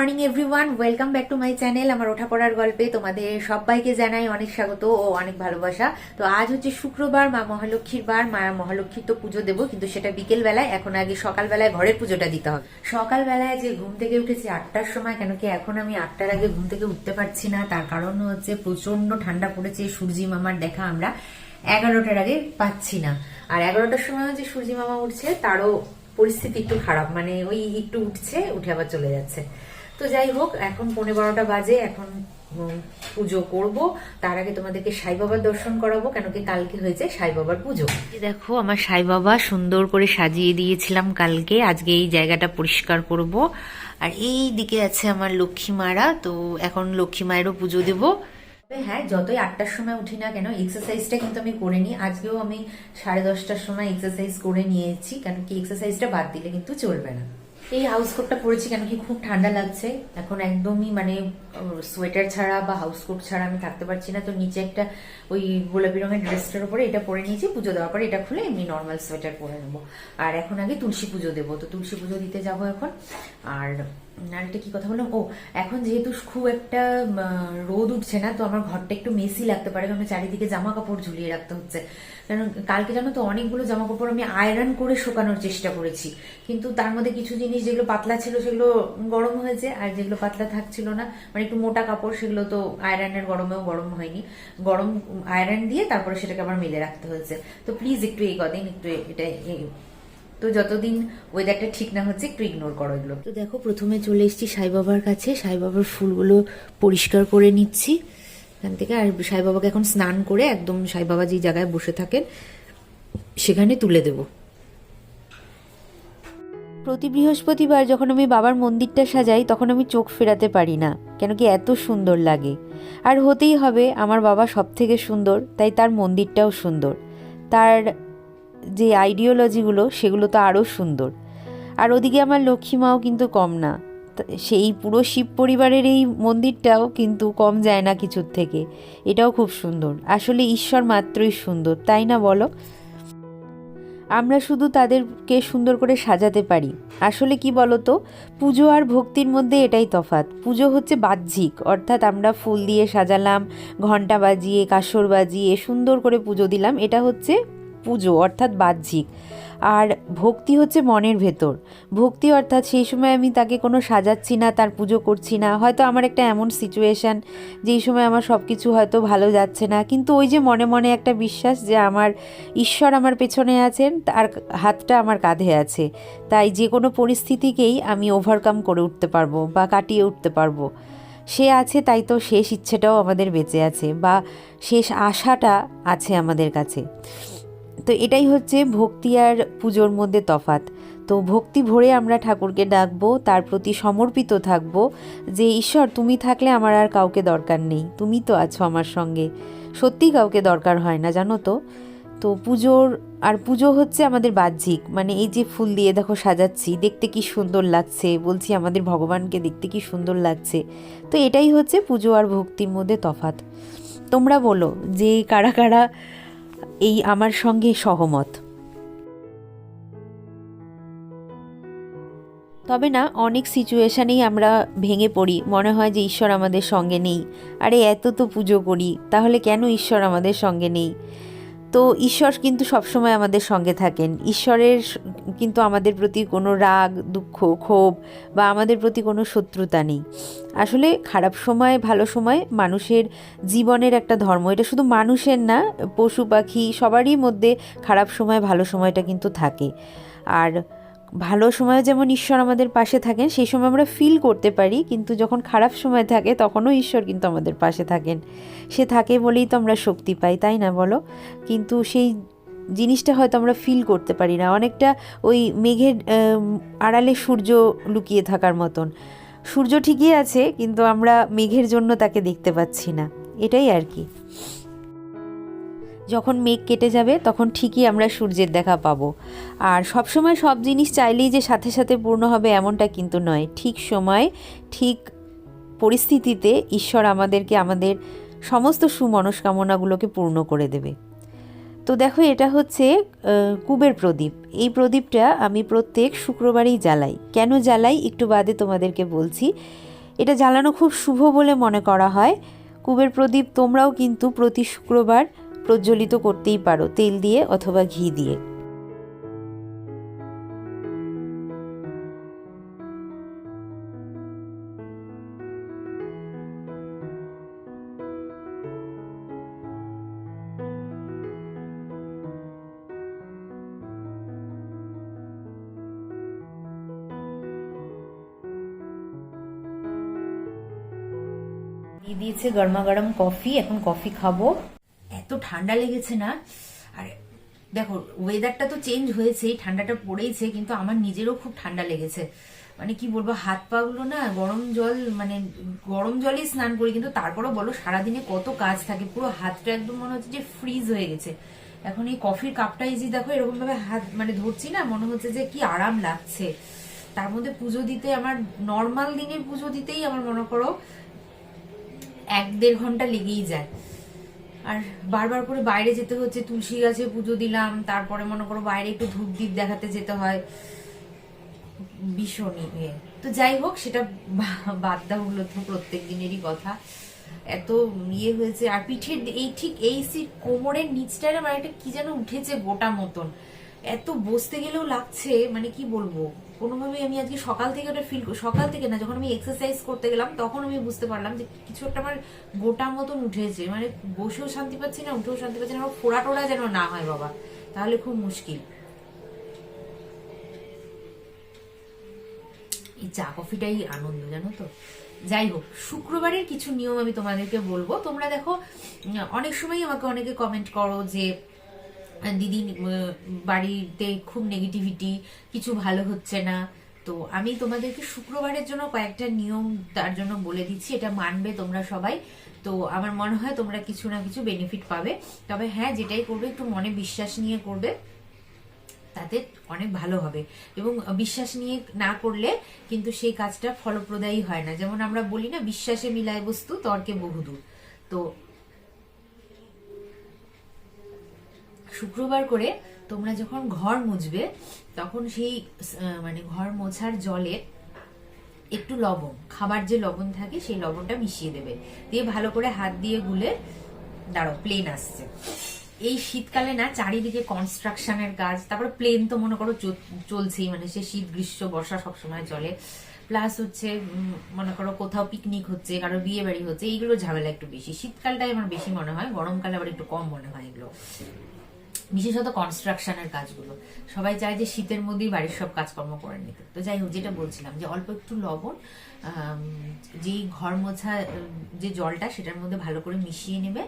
Morning everyone welcome back to my channel আমার ওঠা পড়ার গল্পে তোমাদের সবাইকে জানাই অনেক স্বাগত ও অনেক ভালোবাসা। তো আজ হচ্ছে শুক্রবার, মা মহালক্ষ্মীর বার। মা মহালক্ষ্মীর তো পুজো দেবো, কিন্তু সেটা বিকেল বেলায় এখন আগে সকালবেলায় ঘরের পুজোটা দিতে হবে। সকালবেলায় যে ঘুম থেকে উঠেছি আটটার সময়, কেন কি এখন আমি আটটার আগে ঘুম থেকে উঠতে পারছি না। তার কারণ হচ্ছে প্রচণ্ড ঠান্ডা পড়েছে, সূর্যি মামার দেখা আমরা এগারোটার আগে পাচ্ছি না। আর এগারোটার সময় যে সূর্যি মামা উঠছে, তারও পরিস্থিতি একটু খারাপ। মানে ওই একটু উঠছে, উঠে আবার চলে যাচ্ছে। তো যাই হোক এখন পনেরো বারোটা বাজে এখন পুজো করব। তার আগে তোমাদেরকে সাই বাবার দর্শন করাবো কেন কি কালকে হয়েছে সাই বাবার পুজো। দেখো আমার সাই বাবা সুন্দর করে সাজিয়ে দিয়েছিলাম কালকে। আজকে এই জায়গাটা পরিষ্কার করব। আর এই দিকে আছে আমার লক্ষ্মী মারা তো এখন লক্ষ্মী মায়েরও পুজো দেবো। হ্যাঁ যতই আটটার সময় উঠি না কেন এক্সারসাইজটা কিন্তু আমি করে নিই। আজকেও আমি সাড়ে দশটার সময় এক্সারসাইজ করে নিয়েছি কেন কি এক্সারসাইজটা বাদ দিলে কিন্তু চলবে না। এই হাউস কোটটা পরেছি কেন কি খুব ঠান্ডা লাগছে। এখন একদমই মানে সোয়েটার ছাড়া বা হাউস কোট ছাড়া আমি থাকতে পারছি না। তো নিচে একটা ওই গোলাপি রঙের ড্রেসটার উপরে এটা পরে নিয়েছি, পুজো দেওয়ার পরে এটা খুলে এমনি নর্মাল সোয়েটার পরে নেব। আর এখন আগে তুলসী পুজো দেবো। তো তুলসী পুজো দিতে যাব এখন। আর আর কি কথা বললাম? ও, এখন যেহেতু খুব একটা রোদ উঠছে না, তো আমার ঘরটা একটু মেসি লাগতে পারে, কারণ চারিদিকে জামা কাপড় ঝুলিয়ে রাখতে হচ্ছে। কারণ কালকে জানো তো অনেকগুলো জামা কাপড় আমি আয়রন করে শুকানোর চেষ্টা করেছি। কিন্তু তার মধ্যে কিছু জিনিস যেগুলো পাতলা ছিল, সেগুলো গরম হয়েছে, আর যেগুলো পাতলা থাকছিল না মানে একটু মোটা কাপড়, সেগুলো তো আয়রনের গরমেও গরম হয়নি। গরম আয়রন দিয়ে তারপরে সেটাকে আবার মেলে রাখতে হয়েছে। তো প্লিজ একটু এই কদিন একটু এটা তো যতদিন ওয়েদারটা ঠিক না হচ্ছে একটু ইগনোর করো এগুলো। তো দেখো প্রথমে চলে এসেছি সাই বাবার কাছে। সাই বাবার ফুলগুলো পরিষ্কার করে নিচ্ছি। এখান থেকে আর সাই বাবাকে এখন স্নান করে একদম সাই বাবা যে জায়গায় বসে থাকেন সেখানে তুলে দেবো। প্রতি বৃহস্পতিবার যখন আমি বাবার মন্দিরটা সাজাই তখন আমি চোখ ফেরাতে পারি না কেন কি এত সুন্দর লাগে। আর হতেই হবে আমার বাবা সব থেকে সুন্দর তাই তার মন্দিরটাও সুন্দর। তার যে আইডিওলজিগুলো সেগুলো তো আরও সুন্দর। আর ওদিকে আমার লক্ষ্মী মাও কিন্তু কম না। সেই পুরো শিব পরিবারের এই মন্দিরটাও কিন্তু কম যায় না কিছুর থেকে। এটাও খুব সুন্দর। আসলে ঈশ্বর মাত্রই সুন্দর, তাই না বলো? আমরা শুধু তাদেরকে সুন্দর করে সাজাতে পারি। আসলে কি বলতো? পুজো আর ভক্তির মধ্যে এটাই তফাৎ। পুজো হচ্ছে বাহ্যিক, অর্থাৎ আমরা ফুল দিয়ে সাজালাম ঘণ্টা বাজিয়ে, কাসর বাজিয়ে সুন্দর করে পুজো দিলাম। এটা হচ্ছে পুজো, অর্থাৎ বাহ্যিক। আর ভক্তি হচ্ছে মনের ভেতর। ভক্তি অর্থাৎ সেই সময় আমি তাকে কোনো সাজাচ্ছি না, তার পুজো করছি না। হয়তো আমার একটা এমন সিচুয়েশান যেই সময় আমার সব কিছু হয়তো ভালো যাচ্ছে না। কিন্তু ওই যে মনে মনে একটা বিশ্বাস যে আমার ঈশ্বর আমার পেছনে আছেন, তার হাতটা আমার কাঁধে আছে। তাই যে কোনো পরিস্থিতিকেই আমি ওভারকাম করে উঠতে পারব বা কাটিয়ে উঠতে পারব। সে আছে, তাই তো শেষ ইচ্ছেটাও আমাদের বেঁচে আছে বা শেষ আশাটা আছে আমাদের কাছে। তো এটাই হচ্ছে ভক্তি আর পুজোর মধ্যে তফাত তো ভক্তি ভরে আমরা ঠাকুরকে ডাকবো, তার প্রতি সমর্পিত থাকব যে, ঈশ্বর, তুমি থাকলে আমার আর কাউকে দরকার নেই, তুমি তো আছো আমার সঙ্গে। সত্যি কাউকে দরকার হয় না, জানো তো? তো পুজোর, আর পুজো হচ্ছে আমাদের বাহ্যিক মানে এই যে ফুল দিয়ে দেখো সাজাচ্ছি, দেখতে কি সুন্দর লাগছে, বলছি আমাদের ভগবানকে দেখতে কি সুন্দর লাগছে। তো এটাই হচ্ছে পুজো আর ভক্তির মধ্যে তফাত তোমরা বলো যে, কারা কারা এই আমার সঙ্গে সহমত। তবে না, অনেক সিচুয়েশানেই আমরা ভেঙে পড়ি। মনে হয় যে ঈশ্বর আমাদের সঙ্গে নেই। আরে, এত তো পুজো করি। তাহলে কেন ঈশ্বর আমাদের সঙ্গে নেই? তো ঈশ্বর কিন্তু সবসময় আমাদের সঙ্গে থাকেন। ঈশ্বরের কিন্তু আমাদের প্রতি কোনো রাগ, দুঃখ, ক্ষোভ বা আমাদের প্রতি কোনো শত্রুতা নেই। আসলে খারাপ সময়, ভালো সময় মানুষের জীবনের একটা ধর্ম। এটা শুধু মানুষের না, পশু পাখি সবারই মধ্যে খারাপ সময়, ভালো সময়টা কিন্তু থাকে। আর ভালো সময় যেমন ঈশ্বর আমাদের পাশে থাকেন, সেই সময় আমরা ফিল করতে পারি, কিন্তু যখন খারাপ সময় থাকে, তখনও ঈশ্বর কিন্তু আমাদের পাশে থাকেন। সে থাকে বলেই তো আমরা শক্তি পাই, তাই না বলো? কিন্তু সেই জিনিসটা হয়তো আমরা ফিল করতে পারি না। অনেকটা ওই মেঘের আড়ালে সূর্য লুকিয়ে থাকার মতন। সূর্য ঠিকই আছে, কিন্তু আমরা মেঘের জন্য তাকে দেখতে পাচ্ছি না। এটাই আর কি। যখন মেঘ কেটে যাবে, তখন ঠিকই আমরা সূর্যের দেখা পাবো। আর সব সময় সব জিনিস চাইলেই যে সাথে সাথে পূর্ণ হবে এমনটা কিন্তু নয়। ঠিক সময়, ঠিক পরিস্থিতিতে ঈশ্বর আমাদেরকে আমাদের সমস্ত সুমনস্কামনাগুলোকে পূর্ণ করে দেবে। তো দেখো, এটা হচ্ছে কুবের প্রদীপ। এই প্রদীপটা আমি প্রত্যেক শুক্রবারেই জ্বালাই। কেন জ্বালাই? একটু বাদে তোমাদেরকে বলছি। এটা জ্বালানো খুব শুভ বলে মনে করা হয়। কুবের প্রদীপ তোমরাও কিন্তু প্রতি শুক্রবার প্রজ্বলিত করতেই পারো, তেল দিয়ে অথবা ঘি দিয়ে। দিয়ে দিয়েছে গরমা গরম কফি, এখন কফি খাব। এত ঠান্ডা লেগেছে না। আর দেখো ওয়েদারটা তো চেঞ্জ হয়েছে ঠান্ডাটা পড়েইছে, কিন্তু আমার নিজেরও খুব ঠান্ডা লেগেছে। মানে কি বলব, হাত পা গুলো না গরম জল মানে গরম জলেই স্নান করি, কিন্তু তারপরও বলো, সারাদিনে কত কাজ থাকে, পুরো হাতটা একদম মনে হচ্ছে যে ফ্রিজ হয়ে গেছে। এখন এই কফির কাপটা যে দেখো এরকম ভাবে হাত মানে ধরছি না, মনে হচ্ছে যে কি আরাম লাগছে। তার মধ্যে পুজো দিতে, আমার নর্মাল দিনে পুজো দিতেই আমার মনে করো, এক দেড় ঘণ্টা লেগেই যায়। আর বারবার করে বাইরে যেতে হচ্ছে, তুলসী গাছে পুজো দিলাম, তারপরে মনে করো বাইরে একটু ধূপ দ্বীপ দেখাতে যেতে হয়। ভীষণ ইয়ে। তো যাই হোক, সেটা বাদ দাও তো প্রত্যেক দিনেরই কথা। এত ইয়ে হয়েছে। আর পিঠের এই ঠিক এই সিট কোমরের নিচটারে মানে একটা কি যেন উঠেছে গোটা মতন। এত বসতে গেলেও লাগছে মানে কি বলব? কোনোভাবে আমি আজকে সকাল থেকে ওটা ফিল সকাল থেকে না, যখন আমি এক্সারসাইজ করতে গেলাম, তখন আমি বুঝতে পারলাম যে কিছু একটা আমার গোটা মতন উঠেছে। মানে বসেও শান্তি পাচ্ছি না, উঠেও শান্তি পাচ্ছি না, আমার ফোড়া টোড়া যেন না হয় বাবা। তাহলে খুব মুশকিল। এই চা কফিটাই আনন্দ, জানো তো? যাই হোক, শুক্রবারের কিছু নিয়ম আমি তোমাদেরকে বলব। তোমরা দেখো অনেক সময় আমাকে অনেকে কমেন্ট করো যে দিদি বাড়িতে খুব নেগেটিভিটি কিছু ভালো হচ্ছে না। তো আমি তোমাদেরকে শুক্রবারের জন্য কয়েকটা নিয়ম তার জন্য বলে দিচ্ছি, এটা মানবে তোমরা সবাই। তো আমার মনে হয় তোমরা কিছু না কিছু বেনিফিট পাবে। তবে হ্যাঁ যেটাই করবে, একটু মনে বিশ্বাস নিয়ে করবে, তাতে অনেক ভালো হবে। এবং বিশ্বাস নিয়ে না করলে কিন্তু সেই কাজটা ফলপ্রদায়ী হয় না। যেমন আমরা বলি না, বিশ্বাসে মিলায় বস্তু, তর্কে বহুদূর। তো শুক্রবার করে তোমরা যখন ঘর মুছবে, তখন সেই মানে ঘর মোছার জলে একটু লবণ, খাবার যে লবণ থাকে সেই লবণটা মিশিয়ে দেবে। দিয়ে ভালো করে হাত দিয়ে গুলে দাঁড়ো প্লেন আসছে। এই শীতকালে না, চারিদিকে কনস্ট্রাকশনের কাজ তারপরে প্লেন তো মনে করো চল- চলছেই মানে সে শীত গ্রীষ্ম, বর্ষা সবসময় চলে। প্লাস হচ্ছে মনে করো কোথাও পিকনিক হচ্ছে, কারও বিয়ে বাড়ি হচ্ছে, এইগুলো ঝামেলা একটু বেশি। শীতকালটাই আমার বেশি মনে হয়, গরমকালে আবার একটু কম মনে হয় এগুলো। বিশেষত কনস্ট্রাকশনের কাজগুলো। সবাই চায় যে শীতের মধ্যেই বাড়ির সব কাজকর্ম করে নিতে তো যাই হোক, যেটা বলছিলাম যে অল্প একটু লবণ যেই ঘর মোছা, যে জলটা সেটার মধ্যে ভালো করে মিশিয়ে নেবে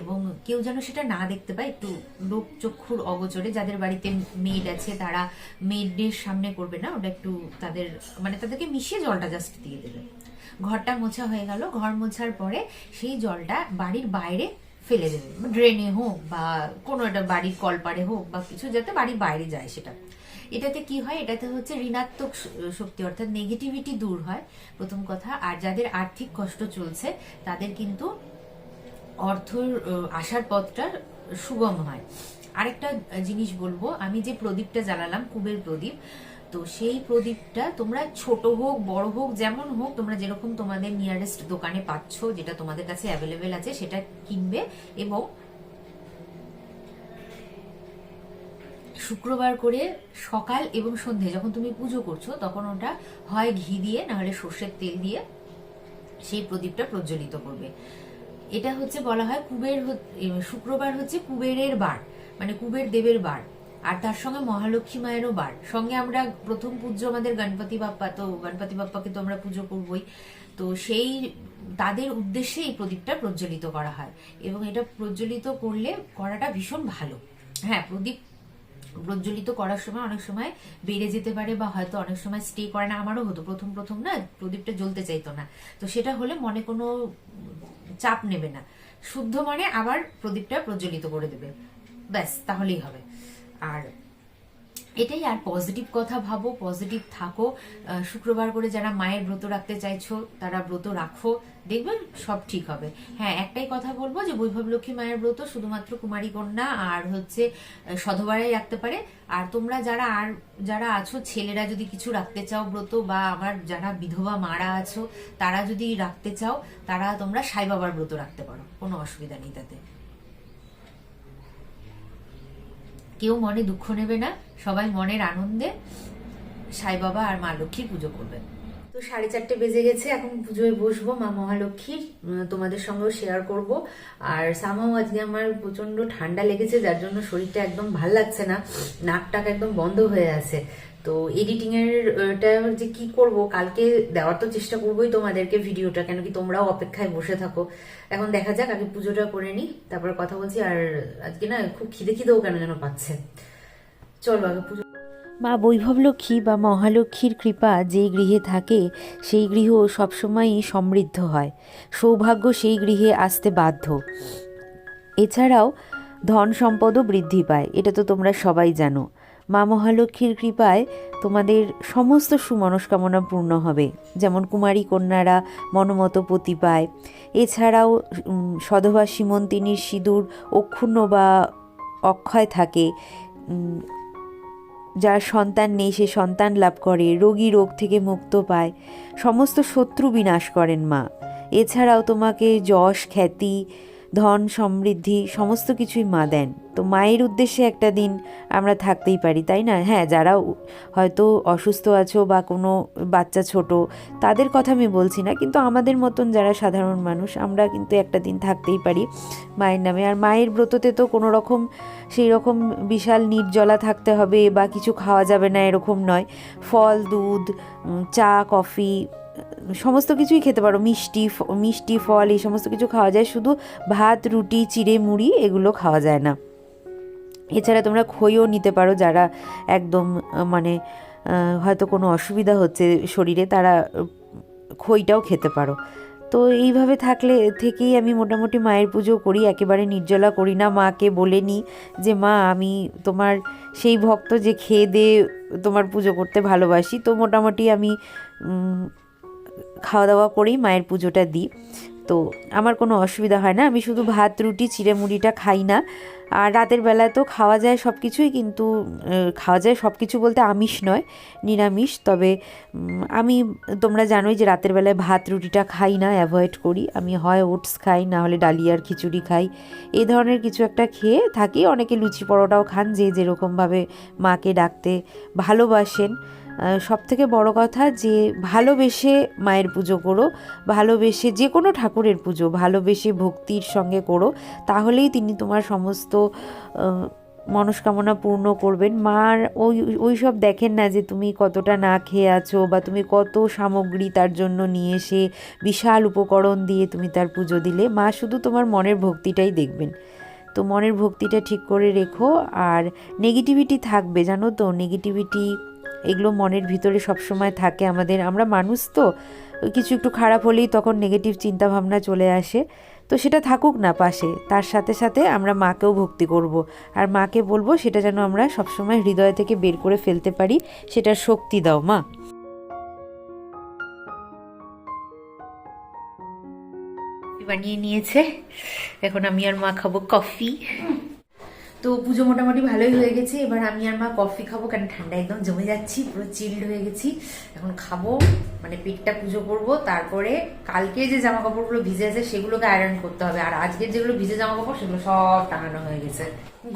এবং কেউ যেন সেটা না দেখতে পায়, একটু লোক চক্ষুর অগোচরে যাদের বাড়িতে মেড আছে তারা মেডের সামনে করবে না, ওটা একটু তাদের মানে তাদেরকে মিশিয়ে জলটা জাস্ট দিয়ে দেবে। ঘরটা মোছা হয়ে গেল। ঘর মোছার পরে সেই জলটা বাড়ির বাইরে ফেলে দেবে। ড্রেনে হোক বা কোনো একটা বাড়ির কলপারে হোক বা কিছু, যাতে বাড়ির বাইরে যায় সেটা। এটাতে কি হয়? এটাতে হচ্ছে ঋণাত্মক শক্তি, অর্থাৎ নেগেটিভিটি দূর হয়। প্রথম কথা, আর যাদের আর্থিক কষ্ট চলছে, তাদের কিন্তু অর্থর আসার পথটা সুগম হয়। আরেকটা জিনিস বলব, আমি যে প্রদীপটা জ্বালালাম, কুবের প্রদীপ তো সেই প্রদীপটা তোমরা ছোট হোক, বড় হোক, যেমন হোক, তোমরা যেরকম তোমাদের নিয়ারেস্ট দোকানে পাচ্ছ, যেটা তোমাদের কাছে অ্যাভেলেবেল আছে, সেটা কিনবে এবং শুক্রবার করে সকাল এবং সন্ধে যখন তুমি পুজো করছ, তখন ওটা হয় ঘি দিয়ে না হলে সর্ষের তেল দিয়ে সেই প্রদীপটা প্রজ্বলিত করবে। এটা হচ্ছে বলা হয় কুবের শুক্রবার হচ্ছে কুবেরের বার মানে কুবের দেবের বার। আর তার সঙ্গে মহালক্ষ্মী মায়েরও বার। সঙ্গে আমরা প্রথম পুজো আমাদের গণপতি বাপ্পা, তো গণপতি বাপ্পাকে তো আমরা পুজো করবই। তো সেই, তাদের উদ্দেশ্যে এই প্রদীপটা প্রজ্বলিত করা হয়। এবং এটা প্রজ্বলিত করলে করাটা ভীষণ ভালো। হ্যাঁ প্রদীপ প্রজ্বলিত করার সময় অনেক সময় বেড়ে যেতে পারে বা হয়তো অনেক সময় স্টে করে না। আমারও হতো, প্রথম প্রথম না, প্রদীপটা জ্বলতে চাইতো না। তো সেটা হলে মনে কোনো চাপ নেবে না। শুদ্ধ মনে আবার প্রদীপটা প্রজ্বলিত করে দেবে। ব্যাস, তাহলেই হবে। আর এটাই আর পজিটিভ কথা ভাবো পজিটিভ থাকো। শুক্রবার করে যারা মায়ের ব্রত রাখতে চাইছো, তারা ব্রত রাখো। দেখবেন সব ঠিক হবে। হ্যাঁ একটাই কথা বলব যে বৈভব লক্ষ্মী মায়ের ব্রত শুধুমাত্র কুমারী কন্যা আর হচ্ছে সধবারাই রাখতে পারে। আর তোমরা যারা আর, যারা আছো, ছেলেরা যদি কিছু রাখতে চাও ব্রত বা আমার যারা বিধবা মারা আছো, তারা যদি রাখতে চাও, তারা তোমরা সাই বাবার ব্রত রাখতে পারো। কোনো অসুবিধা নেই তাতে। কেউ মনে দুঃখ নেবে না, সবাই মনের আনন্দে সাই বাবা আর মা লক্ষ্মীর পুজো করবে তো সাড়ে চারটে বেজে গেছে, এখন পুজোয় বসবো, মা মহালক্ষ্মীর তোমাদের সঙ্গেও শেয়ার করব। আর সামাও আজকে আমার প্রচণ্ড ঠান্ডা লেগেছে, যার জন্য শরীরটা একদম ভালো লাগছে না, নাকটাকে একদম বন্ধ হয়ে আছে। তো এডিটিং এর টা যে কি করব, কালকে দেওয়ার তো চেষ্টা করবোই তোমাদেরকে ভিডিওটা কেন কি তোমরাও অপেক্ষায় বসে থাকো। এখন দেখা যাক আগে পুজোটা করে নিই, তারপরে কথা বলছি, আর আজকে না খুব খিদে খিদেও কেন যেন পাচ্ছে। চলো আগে পুজো মা বৈভবলক্ষ্মী বা মহালক্ষ্মীর কৃপা যেই গৃহে থাকে, সেই গৃহ সবসময়ই সমৃদ্ধ হয়। সৌভাগ্য সেই গৃহে আসতে বাধ্য। এছাড়াও ধন সম্পদও বৃদ্ধি পায়, এটা তো তোমরা সবাই জানো। মা মহালক্ষ্মীর কৃপায় তোমাদের সমস্ত সুমনস্কামনা পূর্ণ হবে। যেমন কুমারী কন্যারা মনোমত পতি পায়। এছাড়াও সধবা সীমন্তিনীর সিঁদুর অক্ষুণ্ণ বা অক্ষয় থাকে। যার সন্তান নেই, সে সন্তান লাভ করে, রোগী রোগ থেকে মুক্ত পায়। সমস্ত শত্রু বিনাশ করেন মা। এছাড়াও তোমাকে যশ, খ্যাতি ধন, সমৃদ্ধি, সমস্ত কিছুই মা দেন। তো মায়ের উদ্দেশ্যে একটা দিন আমরা থাকতেই পারি, তাই না? হ্যাঁ যারা হয়তো অসুস্থ আছো বা কোনো বাচ্চা ছোট, তাদের কথা আমি বলছি না। কিন্তু আমাদের মতন যারা সাধারণ মানুষ, আমরা কিন্তু একটা দিন থাকতেই পারি মায়ের নামে। আর মায়ের ব্রততে তো কোনো রকম, সেই রকম বিশাল নির্জলা থাকতে হবে বা কিছু খাওয়া যাবে না, এরকম নয়। ফল, দুধ চা, কফি সমস্ত কিছুই খেতে পারো। মিষ্টি মিষ্টি ফল, এই সমস্ত কিছু খাওয়া যায়। শুধু ভাত, রুটি, চিড়ে, মুড়ি এগুলো খাওয়া যায় না। এছাড়া তোমরা খইও নিতে পারো যারা একদম মানে হয়তো কোনো অসুবিধা হচ্ছে শরীরে, তারা খইটাও খেতে পারো। তো এইভাবে থাকলে থেকেই আমি মোটামুটি মায়ের পুজো করি, একেবারে নির্জলা করি না। মাকে বলে নিই যে, মা, আমি তোমার সেই ভক্ত যে খেয়ে দিয়ে তোমার পুজো করতে ভালোবাসি। তো মোটামুটি আমি খাওয়া দাওয়া করেই মায়ের পুজোটা দিই। তো আমার কোনো অসুবিধা হয় না। আমি শুধু ভাত, রুটি চিড়ে মুড়িটা খাই না। আর রাতের বেলায় তো খাওয়া যায় সব কিছুই কিন্তু খাওয়া যায় সব কিছু বলতে আমিষ নয়, নিরামিষ। তবে আমি, তোমরা জানোই যে রাতের বেলায় ভাত, রুটিটা খাই না, অ্যাভয়েড করি। আমি হয় ওটস খাই, না হলে ডালিয়ার খিচুড়ি খাই। এই ধরনের কিছু একটা খেয়ে থাকি। অনেকে লুচি পরোটাও খান যে যেরকমভাবে মাকে ডাকতে ভালোবাসেন। সব থেকে বড় কথা যে ভালোবেসে মায়ের পুজো করো, ভালোবেসে যে কোনো ঠাকুরের পুজো, ভালোবেসে ভক্তির সঙ্গে করো, তাহলেই তিনি তোমার সমস্ত মনস্কামনা পূর্ণ করবেন। মার ওই ওই সব দেখেন না যে তুমি কতটা না খেয়ে আছো বা তুমি কত সামগ্রী তার জন্য নিয়ে এসে বিশাল উপকরণ দিয়ে তুমি তার পুজো দিলে। মা শুধু তোমার মনের ভক্তিটাই দেখবেন। তো মনের ভক্তিটা ঠিক করে রেখো। আর নেগেটিভিটি থাকবে, জানো তো? নেগেটিভিটি এগুলো মনের ভিতরে সবসময় থাকে আমাদের। আমরা মানুষ তো, কিছু একটু খারাপ হলেই তখন নেগেটিভ চিন্তা ভাবনা চলে আসে। তো সেটা থাকুক না পাশে, তার সাথে সাথে আমরা মাকেও ভক্তি করব। আর মাকে বলব সেটা যেন আমরা সবসময় হৃদয় থেকে বের করে ফেলতে পারি, সেটার শক্তি দাও মা। বানিয়ে নিয়েছে। এখন আমি আর মা খাব কফি। তো পুজো মোটামুটি ভালোই হয়ে গেছে। এবার আমি আর মা কফি খাব কেন ঠান্ডা একদম জমে যাচ্ছি, পুরো চিল্ড হয়ে গেছি। এখন খাব মানে পেটটা পুজো করব, তারপরে কালকে যে জামা কাপড়গুলো ভিজে আছে, সেগুলোকে আয়রন করতে হবে। আর আজকের যেগুলো ভিজে জামা কাপড় সেগুলো সব টাঙানো হয়ে গেছে।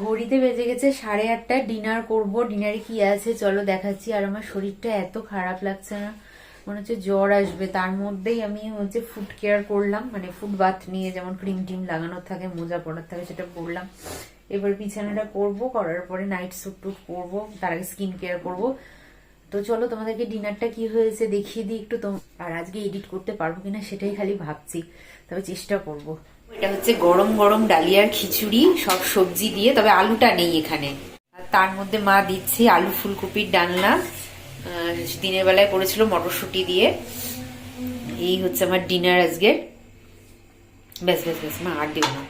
ঘড়িতে বেজে গেছে সাড়ে আটটা ডিনার করব। ডিনারে কি আছে, চলো দেখাচ্ছি। আর আমার শরীরটা এত খারাপ লাগছে না, মনে হচ্ছে জ্বর আসবে। তার মধ্যেই আমি হচ্ছে ফুড কেয়ার করলাম মানে ফুড বাথ নিয়ে যেমন ক্রিম টিম লাগানোর থাকে, মোজা পরার থাকে, সেটা পরলাম এবার বিছানাটা করব, করার পরে নাইট স্যুট টুট করব, তার আগে স্কিন কেয়ার করব। তো চলো তোমাদেরকে ডিনারটা কি হয়েছে দেখিয়ে দিই একটু আর আজকে এডিট করতে পারব কিনা সেটাই খালি ভাবছি। তবে চেষ্টা করব। এটা হচ্ছে গরম গরম ডালিয়ার খিচুড়ি, সব সবজি দিয়ে, তবে আলুটা নেই এখানে। আর তার মধ্যে মা দিচ্ছে আলু ফুলকপির ডালনা। দিনের বেলায় করেছিল মটরশুঁটি দিয়ে। এই হচ্ছে আমার ডিনার আজকে। ব্যাস ব্যাস ব্যাস, মা আর দিও না।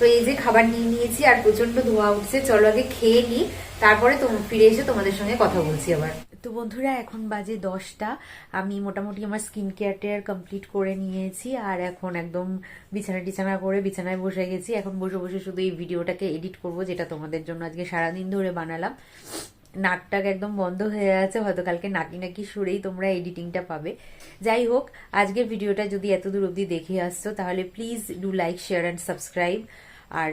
তো এই যে খাবার নিয়ে নিয়েছি আর প্রচণ্ড ধোয়া উঠছে, চলো আগে খেয়ে নিই তারপরে ফিরে এসে তোমাদের সঙ্গে কথা বলছি আবার। তো বন্ধুরা, এখন বাজে দশটা। আমি মোটামুটি আমার স্কিন কেয়ার টেয়ার কমপ্লিট করে নিয়েছি আর এখন একদম বিছানা টিছানা করে বিছানায় বসে গেছি। এখন বসে বসে শুধু এই ভিডিওটাকে এডিট করব, যেটা তোমাদের জন্য আজকে সারাদিন ধরে বানালাম। নাকটাক একদম বন্ধ হয়ে আছে, হয়তো কালকে নাকি নাকি সুরেই তোমরা এডিটিংটা পাবে। যাই হোক, আজকের ভিডিওটা যদি এত দূর অবধি দেখে আসছো, তাহলে please do like share and subscribe আর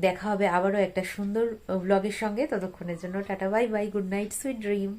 দেখা হবে আবারও একটা সুন্দর ব্লগের সঙ্গে। ততক্ষণের জন্য tata bye bye good night sweet dream